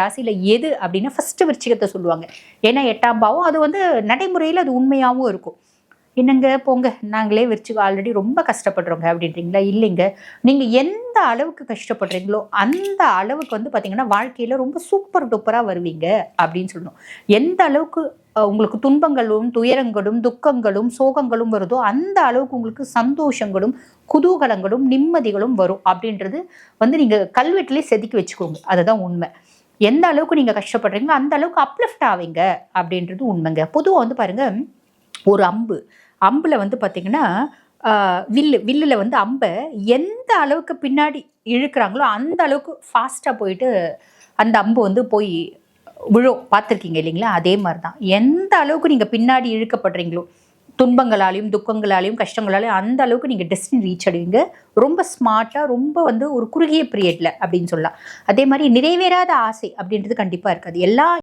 ராசியில் எது அப்படின்னா ஃபஸ்ட்டு விருச்சிகத்தை சொல்லுவாங்க. ஏன்னா எட்டாம் பாவம் அது வந்து நடைமுறையில் அது உண்மையாகவும் இருக்கும். என்னங்க? போங்க. நாங்களே விருச்சிகம் ஆல்ரெடி ரொம்ப கஷ்டப்படுறோங்க அப்படின்றீங்களா? இல்லைங்க. நீங்கள் எந்த அளவுக்கு கஷ்டப்படுறீங்களோ அந்த அளவுக்கு வந்து பார்த்திங்கன்னா வாழ்க்கையில் ரொம்ப சூப்பர் டூப்பராக வருவீங்க அப்படின்னு சொல்லணும். எந்த அளவுக்கு உங்களுக்கு துன்பங்களும் துயரங்களும் துக்கங்களும் சோகங்களும் வருதோ அந்த அளவுக்கு உங்களுக்கு சந்தோஷங்களும் குதூகலங்களும் நிம்மதிகளும் வரும் அப்படின்றது வந்து நீங்கள் கல்வெட்டிலே செதுக்கி வச்சுக்கோங்க. அதுதான் உண்மை. எந்த அளவுக்கு நீங்கள் கஷ்டப்படுறீங்களோ அந்த அளவுக்கு அப்லிஃப்ட் ஆவீங்க அப்படின்றது உண்மைங்க. பொதுவாக வந்து பாருங்கள் ஒரு அம்பு. அம்பில் வந்து பார்த்தீங்கன்னா வில்லு வில்லில் வந்து அம்பை எந்த அளவுக்கு பின்னாடி இழுக்கிறாங்களோ அந்த அளவுக்கு ஃபாஸ்ட்டாக போயிட்டு அந்த அம்பு வந்து போய் விழும். பார்த்துருக்கீங்க இல்லைங்களா? அதே மாதிரி தான் எந்த அளவுக்கு நீங்கள் பின்னாடி இழுக்கப்படுறீங்களோ துன்பங்களாலையும் துக்கங்களாலையும் கஷ்டங்களாலையும் அந்த அளவுக்கு நீங்கள் டெஸ்டினி ரீச் அடைவீங்க. ரொம்ப ஸ்மார்ட்டாக ரொம்ப வந்து ஒரு குறுகிய பீரியடில் அப்படின்னு சொல்லலாம். அதே மாதிரி நிறைவேறாத ஆசை அப்படின்றது கண்டிப்பாக இருக்காது. எல்லா